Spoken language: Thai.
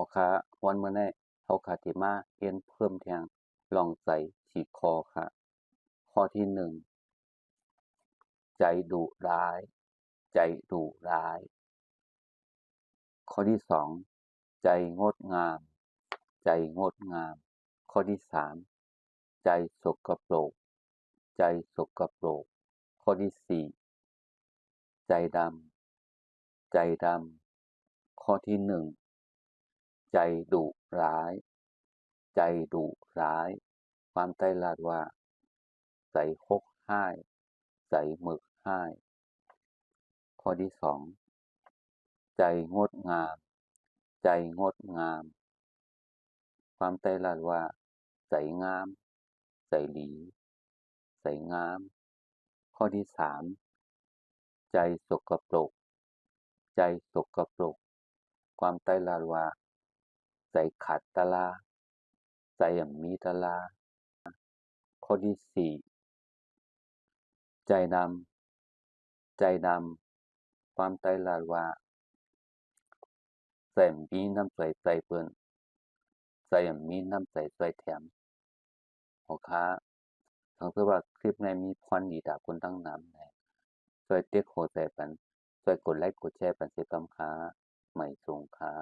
อค้าวันมื้อนี้เขาก็สิมาเรียนเพิ่มเที่ยงลองใจฉีกคอค่ะ ข้อที่1ใจดุร้าย ใจดุร้าย ข้อที่2ใจงดงาม ใจงดงาม ข้อที่3ใจสกปรก ใจสกปรก ข้อที่4ใจดำ ใจดำ ข้อที่1 ใจดุร้าย ใจดุร้าย ความใต้ลาดว่าใจฮกห้ายใจหมึกห้ายข้อที่2ใจงดงาม ใจงดงาม ความใต้ลาดว่าใจงามใจหลีใจงาม ข้อที่3ใจสกปรก ใจสกปรก ความใต้ลาดว่า ใจขัดตะลาใจหยังมีตะลา ข้อที่4ใจดำใจดำความใต้ลาว่าใจมีน้ำใจใส่เพิ่นใจมีน้ำใจใส่แถมพ่อค้าถ้าเกิดว่าคลิปนี้มีพรดีจาคนทั้งนั้นแหละช่วยติดหัวใจปันช่วยกดไลก์กดแชร์ปันสิกำค้าไม่ส่งค้า